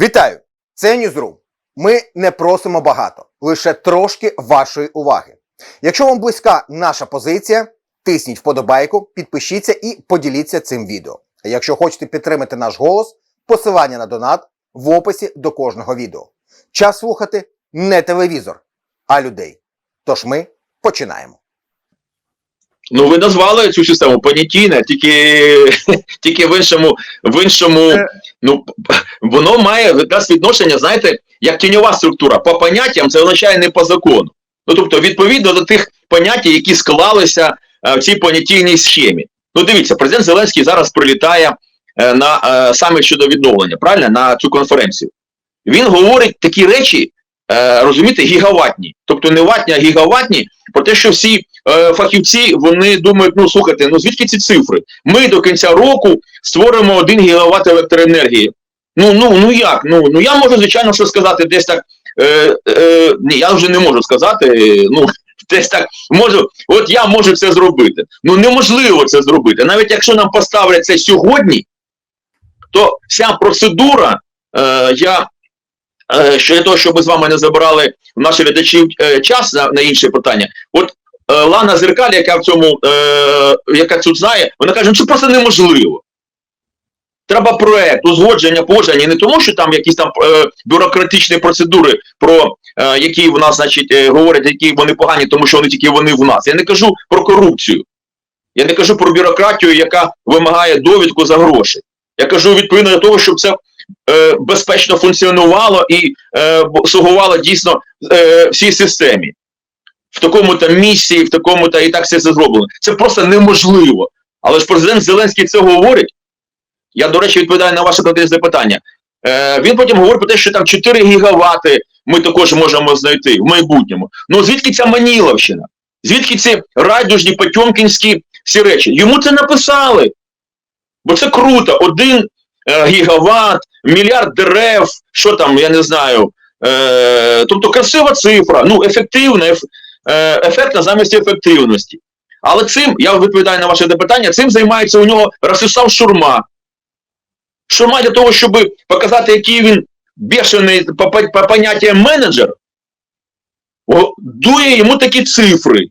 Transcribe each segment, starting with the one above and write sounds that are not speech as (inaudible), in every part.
Вітаю! Це Ньюзрум. Ми не просимо багато, лише трошки вашої уваги. Якщо вам близька наша позиція, тисніть вподобайку, підпишіться і поділіться цим відео. А якщо хочете підтримати наш голос, посилання на донат в описі до кожного відео. Час слухати не телевізор, а людей. Тож ми починаємо. Ну, ви назвали цю систему понятійна, тільки, (laughs) тільки в іншому, в іншому, Е. ну, воно має якраз відношення, знаєте, як тіньова структура. По поняттям це означає не по закону. Ну, тобто, відповідно до тих понять, які склалися е, в цій понятійній схемі. Ну, дивіться, президент Зеленський зараз прилітає е, на е, саме щодо відновлення, правильно, на цю конференцію. Він говорить такі речі, розумієте, гігаватні. Тобто не ватні, а гігаватні, про те, що всі фахівці вони думають, ну слухайте, ну звідки ці цифри? Ми до кінця року створимо 1 гігават електроенергії. Ну ну ну як? Ну ну я можу звичайно що сказати, десь так. Е, е, ні, я вже не можу сказати. Ну (laughs) десь так можу. От я можу це зробити. Ну неможливо це зробити. Навіть якщо нам поставлять це сьогодні, то вся процедура, е, я е, що для того, щоб ми з вами не забирали в наших глядачів е, час на, на інші питання. От е, Лана Зеркаль, яка в цьому, е, яка тут знає, вона каже, ну це просто неможливо. Треба проект, узгодження, погодження, не тому, що там якісь там е, бюрократичні процедури, про е, які в нас, значить, е, говорять, які вони погані, тому що вони тільки вони в нас. Я не кажу про корупцію. Я не кажу про бюрократію, яка вимагає довідку за гроші. Я кажу відповідно до того, щоб це е, безпечно функціонувало і е, слугувало дійсно е, всій системі. В такому то місії, в такому то і так все це зроблено. Це просто неможливо. Але ж президент Зеленський це говорить. Я, до речі, відповідаю на ваше запитання. Е, він потім говорить про те, що там 4 гігавати ми також можемо знайти в майбутньому. Ну звідки ця Маніловщина? Звідки ці райдужні потьомкінські всі речі? Йому це написали. Бо це круто. Один е, гігават, мільярд дерев, що там, я не знаю. Е, тобто красива цифра, ну, ефективна, еф, е, ефектна замість ефективності. Але цим, я відповідаю на ваше запитання, цим займається у нього Ростислав Шурма. Шурма для того, щоб показати, який він бешений по, по, по поняттям менеджер, о, дує йому такі цифри.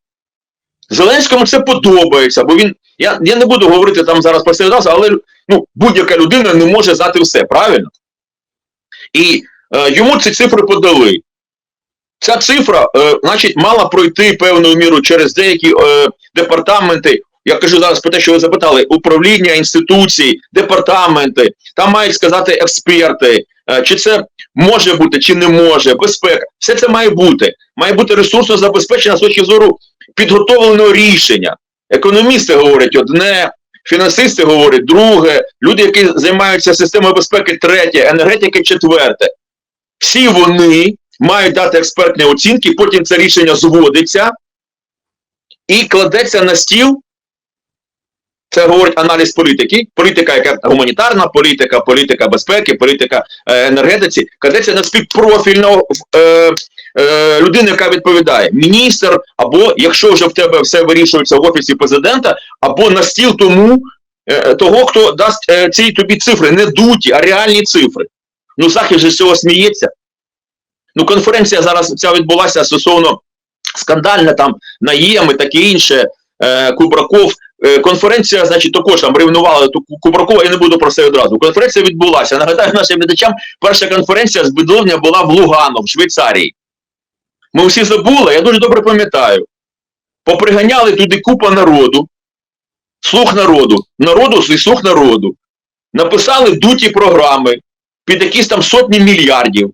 Зеленському це подобається, бо він. Я, я не буду говорити там зараз про раз, але ну, будь-яка людина не може знати все, правильно? І е, йому ці цифри подали. Ця цифра, е, значить, мала пройти певною мірою через деякі е, департаменти. Я кажу зараз про те, що ви запитали, управління, інституції, департаменти, там мають сказати експерти, е, чи це може бути, чи не може, безпека. Все це має бути. Має бути ресурсно забезпечено з точки зору підготовленого рішення. Економісти говорять одне, фінансисти говорять друге, люди, які займаються системою безпеки, третє, енергетики четверте. Всі вони мають дати експертні оцінки, потім це рішення зводиться і кладеться на стіл. Це говорить аналіз політики. Політика, яка гуманітарна політика, політика безпеки, політика е, енергетиці, кладеться на стіл профільного е, е, людини, яка відповідає, міністр, або якщо вже в тебе все вирішується в офісі президента, або на стіл тому е, того, хто дасть е, ці тобі цифри, не дуті, а реальні цифри. Ну, Захід же з цього сміється. Ну, конференція зараз ця відбулася стосовно скандальна там наєми, таке інше. Е, Кубраков. Е, конференція, значить, також там ревнували ту Ку- Кубракова, я не буду про це одразу. Конференція відбулася. Нагадаю нашим глядачам, перша конференція з відновлення була в Лугано, в Швейцарії. Ми всі забули, я дуже добре пам'ятаю. Поприганяли туди купа народу, слух народу, народу і слух народу. Написали дуті програми під якісь там сотні мільярдів.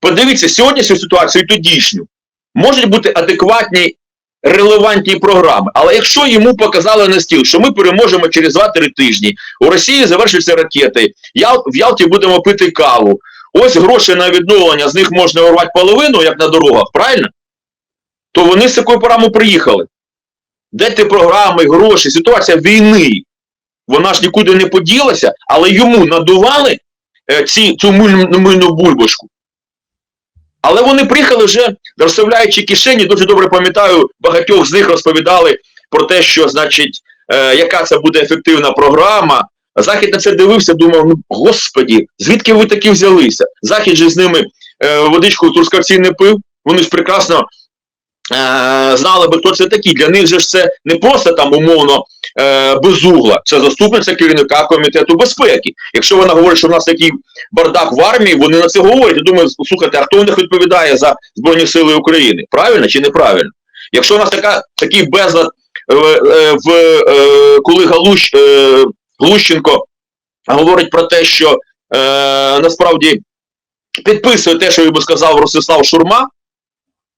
Подивіться, сьогоднішню ситуацію і тодішню. Можуть бути адекватні, релевантні програми. Але якщо йому показали на стіл, що ми переможемо через 2-3 тижні, у Росії завершаться ракети, в Ялті будемо пити каву, ось гроші на відновлення, з них можна урвати половину, як на дорогах, правильно? То вони з такою програмою приїхали. Де ті програми, гроші, ситуація війни. Вона ж нікуди не поділася, але йому надували е, ці, цю мильну бульбашку. Але вони приїхали вже розставляючи кишені, дуже добре пам'ятаю, багатьох з них розповідали про те, що, значить, е, яка це буде ефективна програма, Захід на це дивився, думав, ну господі, звідки ви такі взялися? Захід же з ними е, водичку турскавці не пив, вони ж прекрасно е, знали би, хто це такі. Для них же ж це не просто там умовно е, безугла, це заступниця керівника комітету безпеки. Якщо вона говорить, що в нас такий бардак в армії, вони на це говорять. Я думаю, слухайте, а хто у них відповідає за Збройні Сили України? Правильно чи неправильно? Якщо у нас така, такий безлад е, е, в е, коли Галущ, е, Глущенко говорить про те, що е, насправді підписує те, що йому сказав Ростислав Шурма,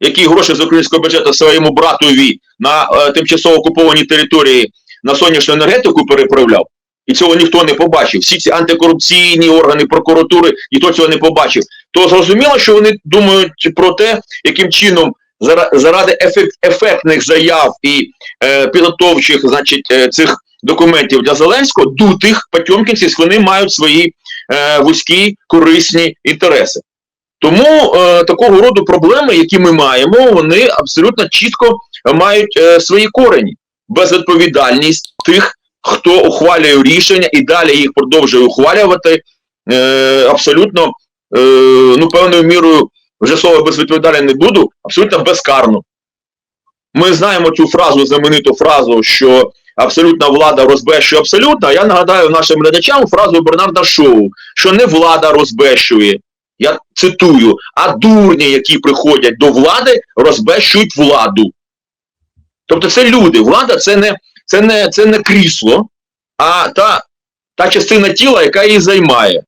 який гроші з українського бюджету своєму братові на е, тимчасово окупованій території на сонячну енергетику переправляв. І цього ніхто не побачив. Всі ці антикорупційні органи прокуратури ніхто цього не побачив. То зрозуміло, що вони думають про те, яким чином заради ефектних заяв і е, підготовчих, значить, е, цих документів для Зеленського, дутих потьомкінців, вони мають свої е, вузькі корисні інтереси. Тому е, такого роду проблеми, які ми маємо, вони абсолютно чітко мають е, свої корені. Безвідповідальність тих, хто ухвалює рішення і далі їх продовжує ухвалювати, е, абсолютно, е, ну, певною мірою, вже слово безвідповідальне не буду, абсолютно безкарно. Ми знаємо цю фразу, знамениту фразу, що абсолютна влада розбещує абсолютно. Я нагадаю нашим глядачам фразу Бернарда Шоу, що не влада розбещує, я цитую, а дурні, які приходять до влади, розбещують владу. Тобто це люди. Влада це не, це не, це не крісло, а та, та частина тіла, яка її займає.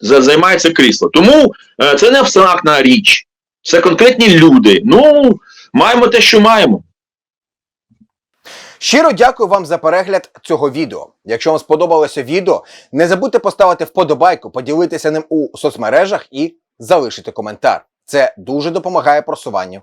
Займається крісло. Тому е, це не абстрактна річ. Це конкретні люди. Ну, маємо те, що маємо. Щиро дякую вам за перегляд цього відео. Якщо вам сподобалося відео, не забудьте поставити вподобайку, поділитися ним у соцмережах і залишити коментар. Це дуже допомагає просуванню